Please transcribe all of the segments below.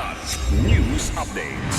Kilat News Updates.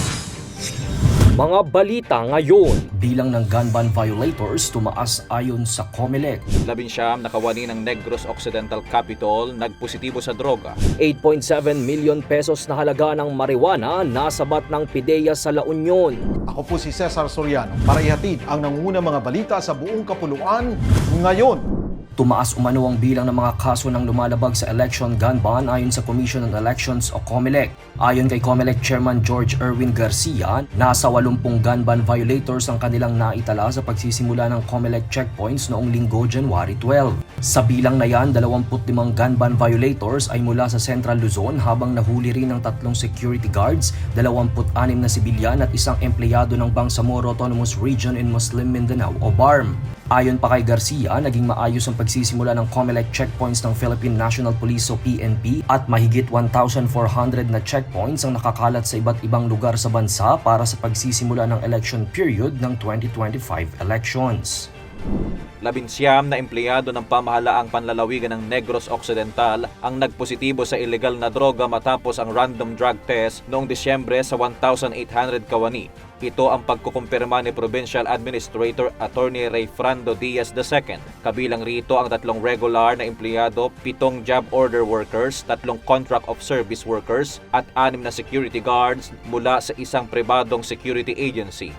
Mga balita ngayon. Bilang ng gun ban violators tumaas ayon sa COMELEC. Labinsyam nakawani ng Negros Occidental Capital nagpositibo sa droga. 8.7 million pesos na halaga ng marijuana nasabat ng PIDEA sa La Union. Ako po si Cesar Soriano para ihatid ang nanguna mga balita sa buong kapuluan ngayon. Tumaas umano ang bilang ng mga kaso ng lumalabag sa election gun ban ayon sa Commission on Elections o COMELEC. Ayon kay COMELEC Chairman George Erwin Garcia, nasa 80 gun ban violators ang kanilang naitala sa pagsisimula ng COMELEC checkpoints noong linggo January 12. Sa bilang na yan, 25 gun ban violators ay mula sa Central Luzon habang nahuli rin ng tatlong security guards, 26 na sibilyan at isang empleyado ng Bangsamoro Autonomous Region in Muslim Mindanao o BARM. Ayon pa kay Garcia, naging maayos ang pagsisimula ng COMELEC checkpoints ng Philippine National Police o PNP at mahigit 1,400 na checkpoints ang nakakalat sa iba't ibang lugar sa bansa para sa pagsisimula ng election period ng 2025 elections. Labinsyam na empleyado ng pamahalaang panlalawigan ng Negros Occidental ang nagpositibo sa illegal na droga matapos ang random drug test noong Disyembre sa 1,800 kawani. Ito ang pagkukumpirma ni Provincial Administrator Attorney Ray Frando Diaz II. Kabilang rito ang tatlong regular na empleyado, pitong job order workers, tatlong contract of service workers at anim na security guards mula sa isang pribadong security agency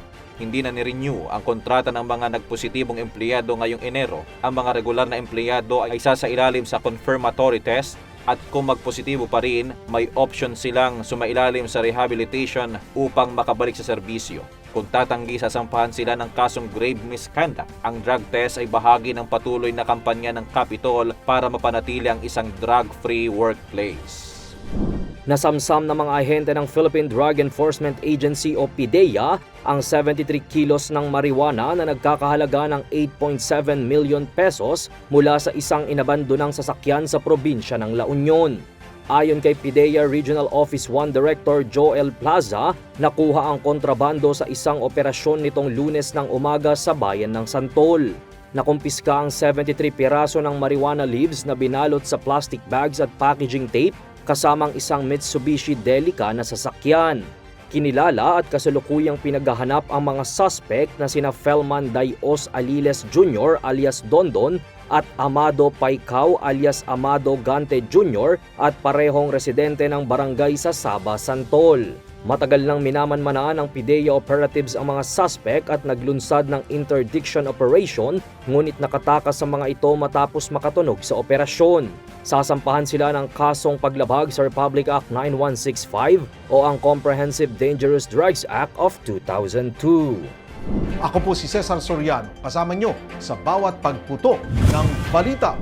hindi na ni-renew ang kontrata ng mga nagpositibong empleyado ngayong Enero. Ang mga regular na empleyado ay isa sa ilalim sa confirmatory test at kung magpositibo pa rin, may option silang sumailalim sa rehabilitation upang makabalik sa serbisyo. Kung tatanggi, sasampahan sila ng kasong grave misconduct. Ang drug test ay bahagi ng patuloy na kampanya ng Capitol para mapanatili ang isang drug-free workplace. Nasamsam ng mga ahente ng Philippine Drug Enforcement Agency o PIDEA ang 73 kilos ng marijuana na nagkakahalaga ng 8.7 million pesos mula sa isang inabandonang sasakyan sa probinsya ng La Union. Ayon kay PIDEA Regional Office 1 Director Joel Plaza, nakuha ang kontrabando sa isang operasyon nitong lunes ng umaga sa bayan ng Santol. Nakumpiska ang 73 piraso ng marijuana leaves na binalot sa plastic bags at packaging tape kasamang isang Mitsubishi Delica na sasakyan. Kinilala at kasalukuyang pinaghahanap ang mga suspect na sina Felman Dayos Aliles Jr. alias Dondon at Amado Paikaw alias Amado Gante Jr. at parehong residente ng barangay sa Saba, Santol. Matagal nang minamanmanaan ng PIDEA operatives ang mga suspect at naglunsad ng interdiction operation ngunit nakatakas sa mga ito matapos makatunog sa operasyon. Sasampahan sila ng kasong paglabag sa Republic Act 9165 o ang Comprehensive Dangerous Drugs Act of 2002. Ako po si Cesar Soriano, kasama nyo sa bawat pagputo ng balita.